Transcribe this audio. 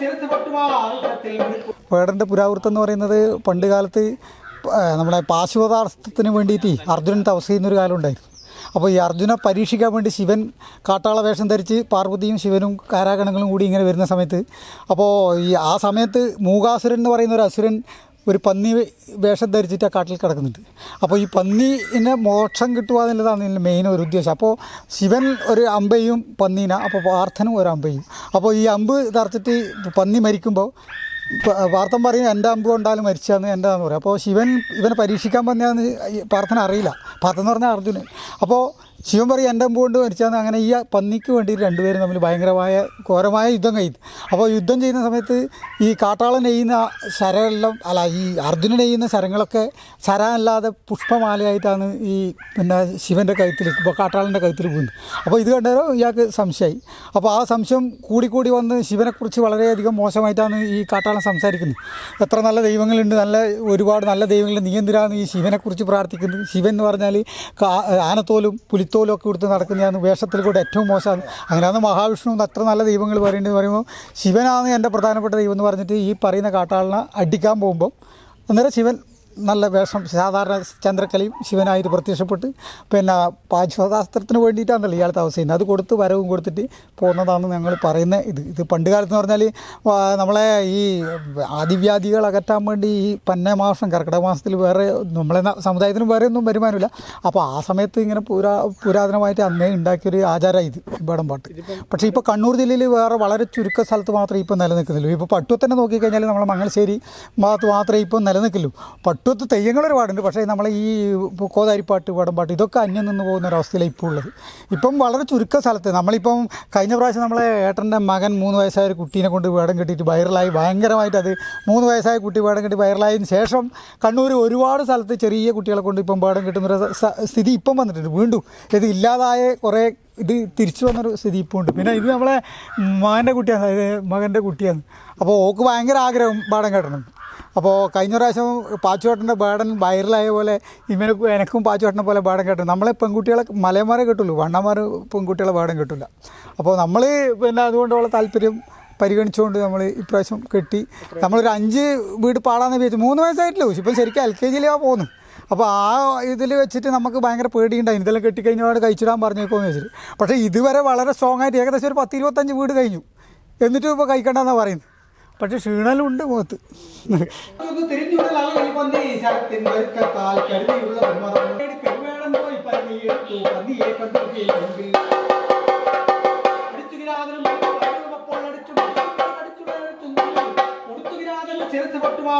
ചേർത്ത് പട്ടുവാ. വേടന്റെ പുരാവൃത്തം എന്ന് പറയുന്നത് പണ്ട് കാലത്ത് നമ്മുടെ നമ്മളെ പാശുപതാർത്ഥത്തിന് വേണ്ടിയിട്ട് അർജുനൻ തപസ് ചെയ്യുന്നൊരു കാലം ഉണ്ടായിരുന്നു. അപ്പോൾ ഈ അർജുനെ പരീക്ഷിക്കാൻ വേണ്ടി ശിവൻ കാട്ടാള വേഷം ധരിച്ച് പാർവതിയും ശിവനും കാരാഗണങ്ങളും കൂടി ഇങ്ങനെ വരുന്ന സമയത്ത് അപ്പോൾ ഈ ആ സമയത്ത് മൂകാസുരൻ എന്ന് പറയുന്ന ഒരു അസുരൻ ഒരു പന്നി വേഷം ധരിച്ചിട്ട് ആ കാട്ടിൽ കിടക്കുന്നുണ്ട്. അപ്പോൾ ഈ പന്നീനെ മോക്ഷം കിട്ടുക എന്നുള്ളതാണ് ഇതിന്റെ മെയിൻ ഒരു ഉദ്ദേശം. അപ്പോൾ ശിവൻ ഒരു അമ്പയും പന്നീന അപ്പോൾ പാർത്ഥനും ഒരു അമ്പയും. അപ്പോൾ ഈ അമ്പ് തറച്ചിട്ട് പന്നി മരിക്കുമ്പോൾ പാർത്ഥൻ പറയും എന്റെ അമ്പ് കൊണ്ടാലും മരിച്ചാന്ന് എന്റെതാന്ന് പറയും. അപ്പോൾ ശിവൻ ഇവനെ പരീക്ഷിക്കാൻ വന്നതാന്ന് പാർത്ഥന അറിയില്ല. പാർത്ഥൻ എന്ന് പറഞ്ഞാൽ അർജുനൻ. അപ്പോൾ ശിവൻ പറയും എന്റെ കൊണ്ട് മരിച്ചാന്ന് അങ്ങനെ ഈ പന്നിക്ക് വേണ്ടി രണ്ടുപേരും തമ്മിൽ ഭയങ്കരമായ ഘോരമായ യുദ്ധം കഴിയും. അപ്പോൾ യുദ്ധം ചെയ്യുന്ന സമയത്ത് ഈ കാട്ടാളൻ നെയ്യുന്ന ശരമെല്ലാം അല്ല ഈ അർജുനൻ നെയ്യുന്ന ശരങ്ങളൊക്കെ ശരമല്ലാതെ പുഷ്പമാലയായിട്ടാണ് ഈ പിന്നെ ശിവന്റെ കഴുത്തിൽ ഇപ്പോൾ കാട്ടാളന്റെ കഴുത്തിൽ പോകുന്നത് അപ്പോൾ ഇത് കണ്ടോ ഇയാൾക്ക് സംശയമായി. അപ്പോൾ ആ സംശയം കൂടിക്കൂടി വന്ന് ശിവനെക്കുറിച്ച് വളരെയധികം മോശമായിട്ടാണ് ഈ കാട്ടാളൻ സംസാരിക്കുന്നത്. എത്ര നല്ല ദൈവങ്ങളുണ്ട് നല്ല ഒരുപാട് നല്ല ദൈവങ്ങളുണ്ട്. നീ എന്തിനാണ് ഈ ശിവനെക്കുറിച്ച് പ്രാർത്ഥിക്കുന്നത്? ശിവൻ എന്ന് പറഞ്ഞാൽ ആനത്തോലും പുലിത്തോലും ഒക്കെ കൊടുത്ത് നടക്കുന്നതാണ് വേഷത്തിൽ കൂടെ ഏറ്റവും മോശമാണ്. അങ്ങനെയാണ് മഹാവിഷ്ണു അത്ര നല്ല ദൈവങ്ങൾ പറയുന്നത് പറയുമ്പോൾ ശിവനാണ് എന്റെ പ്രധാനപ്പെട്ട ദൈവം എന്ന് പറഞ്ഞിട്ട് ഈ പറയുന്ന കാട്ടാളിനെ അടിക്കാൻ പോകുമ്പോൾ അന്നേരം ശിവൻ നല്ല വേഷം സാധാരണ ചന്ദ്രക്കലയും ശിവനായിട്ട് പ്രത്യക്ഷപ്പെട്ട് പിന്നെ പാശ്വതാസ്ത്രത്തിന് വേണ്ടിയിട്ടാണല്ലോ ഇയാൾ തപസ് ചെയ്യുന്നത് അത് കൊടുത്ത് വരവും കൊടുത്തിട്ട് പോകുന്നതാണ് ഞങ്ങൾ പറയുന്ന ഇത്. ഇത് പണ്ട് കാലത്ത് പറഞ്ഞാൽ നമ്മളെ ഈ ആദിവ്യാധികൾ അകറ്റാൻ വേണ്ടി ഈ പന്ന മാസം കർക്കിടക മാസത്തിൽ വേറെ നമ്മളെ സമുദായത്തിന് വേറെ ഒന്നും വരുമാനമില്ല. അപ്പോൾ ആ സമയത്ത് ഇങ്ങനെ പുരാ പുരാതനമായിട്ട് അന്നേ ഉണ്ടാക്കിയൊരു ആചാരം ഇത് ഇവിടം പാട്ട്. പക്ഷേ ഇപ്പോൾ കണ്ണൂർ ജില്ലയിൽ വേറെ വളരെ ചുരുക്ക സ്ഥലത്ത് മാത്രമേ ഇപ്പോൾ നിലനിൽക്കുന്നുള്ളൂ. ഇപ്പോൾ പട്ടുവത്തന്നെ നോക്കിക്കഴിഞ്ഞാൽ നമ്മളെ മംഗലശ്ശേരി ഭാഗത്ത് മാത്രമേ ഇപ്പോൾ നിലനിൽക്കുള്ളൂ. പട്ടുവത്ത് തെയ്യങ്ങൾ ഒരുപാടുണ്ട് പക്ഷേ നമ്മളെ ഈ കോതാരിപ്പാട്ട് വടമ്പാട്ട് ഇതൊക്കെ അന്യം നിന്ന് പോകുന്ന ഒരവസ്ഥയിലാണ് ഇപ്പോൾ ഉള്ളത്. ഇപ്പം വളരെ ചുരുക്ക സ്ഥലത്ത് നമ്മളിപ്പം കഴിഞ്ഞ പ്രാവശ്യം നമ്മളെ ഏട്ടന്റെ മകൻ മൂന്ന് വയസ്സായ ഒരു കുട്ടീനെ കൊണ്ട് വേടം കെട്ടിയിട്ട് വൈറലായി. ഭയങ്കരമായിട്ട് അത് മൂന്ന് വയസ്സായ കുട്ടി വേടം കെട്ടി വൈറലായതിന് ശേഷം കണ്ണൂർ ഒരുപാട് സ്ഥലത്ത് ചെറിയ കുട്ടികളെ കൊണ്ട് ഇപ്പം വേടം കെട്ടുന്നൊരു സ്ഥിതി ഇപ്പം വന്നിട്ടുണ്ട്. വീണ്ടും ഇത് ഇല്ലാതായ കുറേ ഇത് തിരിച്ചു വന്നൊരു സ്ഥിതി ഇപ്പോൾ ഉണ്ട്. പിന്നെ ഇത് നമ്മളെ മകന്റെ കുട്ടിയാണ്. അതായത് മകന്റെ കുട്ടിയാണ്. അപ്പോൾ ഓക്ക് ഭയങ്കര ആഗ്രഹം പാടം കേട്ടണം. അപ്പോൾ കഴിഞ്ഞ പ്രാവശ്യം പാച്ചുവേട്ടന്റെ ബേഡൻ വൈറലായ പോലെ ഇവന് എനക്കും പാച്ചുവേട്ടനെ പോലെ ബേഡൻ കിട്ടും നമ്മളെ പെൺകുട്ടികളെ മലയന്മാരെ കിട്ടുള്ളൂ വണ്ണന്മാർ പെൺകുട്ടികളെ ബേഡൻ കിട്ടില്ല അപ്പോൾ നമ്മൾ പിന്നെ അതുകൊണ്ടുള്ള താല്പര്യം പരിഗണിച്ചുകൊണ്ട് നമ്മൾ ഇപ്രാവശ്യം കെട്ടി. നമ്മളൊരു അഞ്ച് വീട് പാടാന്ന് വിചാരിച്ചു മൂന്ന് വയസ്സായിട്ടില്ല ഇപ്പം ശരിക്കും എൽ കെ ജിയിലാണ് പോകുന്നത് അപ്പോൾ ആ ഇതിൽ വെച്ചിട്ട് നമുക്ക് ഭയങ്കര പേടിയുണ്ടായി ഇതെല്ലാം കെട്ടിക്കഴിഞ്ഞാൽ കഴിച്ചിടാൻ പറഞ്ഞേക്കോന്ന് വെച്ചിട്ട് പക്ഷേ ഇതുവരെ വളരെ സ്ട്രോങ് ആയിട്ട് ഏകദേശം ഒരു പത്ത് ഇരുപത്തഞ്ച് വീട് കഴിഞ്ഞു. എന്നിട്ടും ഇപ്പോൾ കഴിക്കണ്ടെന്നാണ് പറയുന്നത്. പക്ഷേ ക്ഷീണലുണ്ട് മുഖത്ത്. ചേർത്ത് പട്ടുവാ